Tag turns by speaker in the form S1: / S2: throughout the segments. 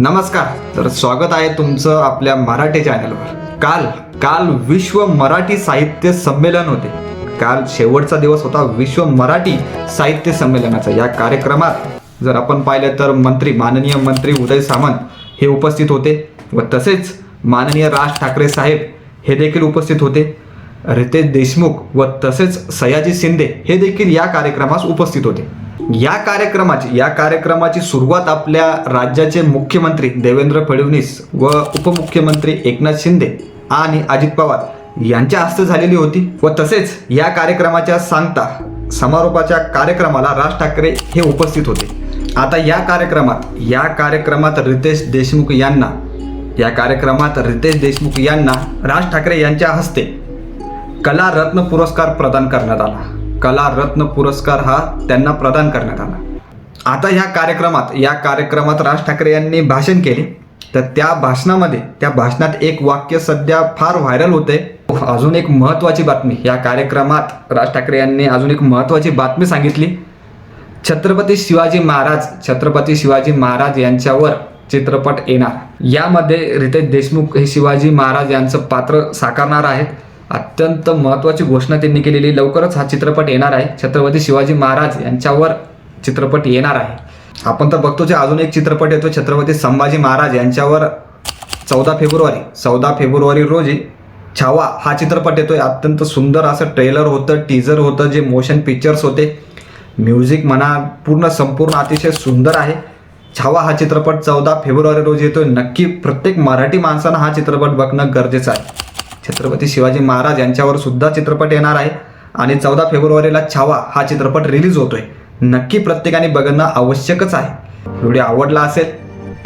S1: नमस्कार तर स्वागत आहे तुमचं आपल्या मराठी चॅनलवर. काल काल विश्व मराठी साहित्य संमेलन होते. काल शेवटचा दिवस होता विश्व मराठी साहित्य संमेलनाचा. या कार्यक्रमात जर आपण पाहिलं तर मंत्री माननीय मंत्री उदय सामंत हे उपस्थित होते व तसेच माननीय राज ठाकरे साहेब हे देखील उपस्थित होते. रितेश देशमुख व तसेच सयाजी शिंदे हे देखील या कार्यक्रमास उपस्थित होते. या कार्यक्रमाची या कार्यक्रमाची सुरुवात आपल्या राज्याचे मुख्यमंत्री देवेंद्र फडणवीस व उपमुख्यमंत्री एकनाथ शिंदे आणि अजित पवार यांच्या हस्ते झालेली होती व तसेच या कार्यक्रमाच्या सांगता समारोपाच्या कार्यक्रमाला राज ठाकरे हे उपस्थित होते. आता या कार्यक्रमात या कार्यक्रमात रितेश देशमुख यांना या कार्यक्रमात रितेश देशमुख यांना राज ठाकरे यांच्या हस्ते कला रत्न पुरस्कार प्रदान करण्यात आला. कला रत्न पुरस्कार हा त्यांना प्रदान करण्यात आला. आता ह्या कार्यक्रमात या कार्यक्रमात राज ठाकरे यांनी भाषण केले. तर त्या भाषणामध्ये त्या भाषणात एक वाक्य सध्या फार व्हायरल होते अजून एक महत्त्वाची बातमी. या कार्यक्रमात राज ठाकरे यांनी अजून एक महत्त्वाची बातमी सांगितली. छत्रपती शिवाजी महाराज छत्रपती शिवाजी महाराज यांच्यावर चित्रपट येणार. यामध्ये रितेश देशमुख हे शिवाजी महाराज यांचं पात्र साकारणार आहेत. अत्यंत महत्त्वाची घोषणा त्यांनी केलेली. लवकरच हा चित्रपट येणार आहे. छत्रपती शिवाजी महाराज यांच्यावर चित्रपट येणार आहे. आपण तर बघतो जे अजून एक चित्रपट येतो छत्रपती संभाजी महाराज यांच्यावर. चौदा फेब्रुवारी चौदा फेब्रुवारी रोजी छावा हा चित्रपट येतोय. अत्यंत सुंदर असं ट्रेलर होतं टीजर होतं जे मोशन पिक्चर्स होते. म्युझिक म्हणा पूर्ण संपूर्ण अतिशय सुंदर आहे. छावा हा चित्रपट चौदा फेब्रुवारी रोजी येतोय. नक्की प्रत्येक मराठी माणसानं हा चित्रपट बघणं गरजेचं आहे. छत्रपती शिवाजी महाराज यांच्यावर सुद्धा चित्रपट येणार आहे. आणि चौदा फेब्रुवारीला छावा हा चित्रपट रिलीज होतोय. नक्की प्रत्येकाने बघणं आवश्यकच आहे. व्हिडिओ आवडला असेल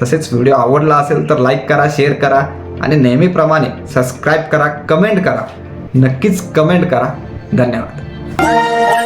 S1: तसेच व्हिडिओ आवडला असेल तर लाईक करा शेअर करा आणि नेहमीप्रमाणे सबस्क्राईब करा कमेंट करा. नक्कीच कमेंट करा. धन्यवाद.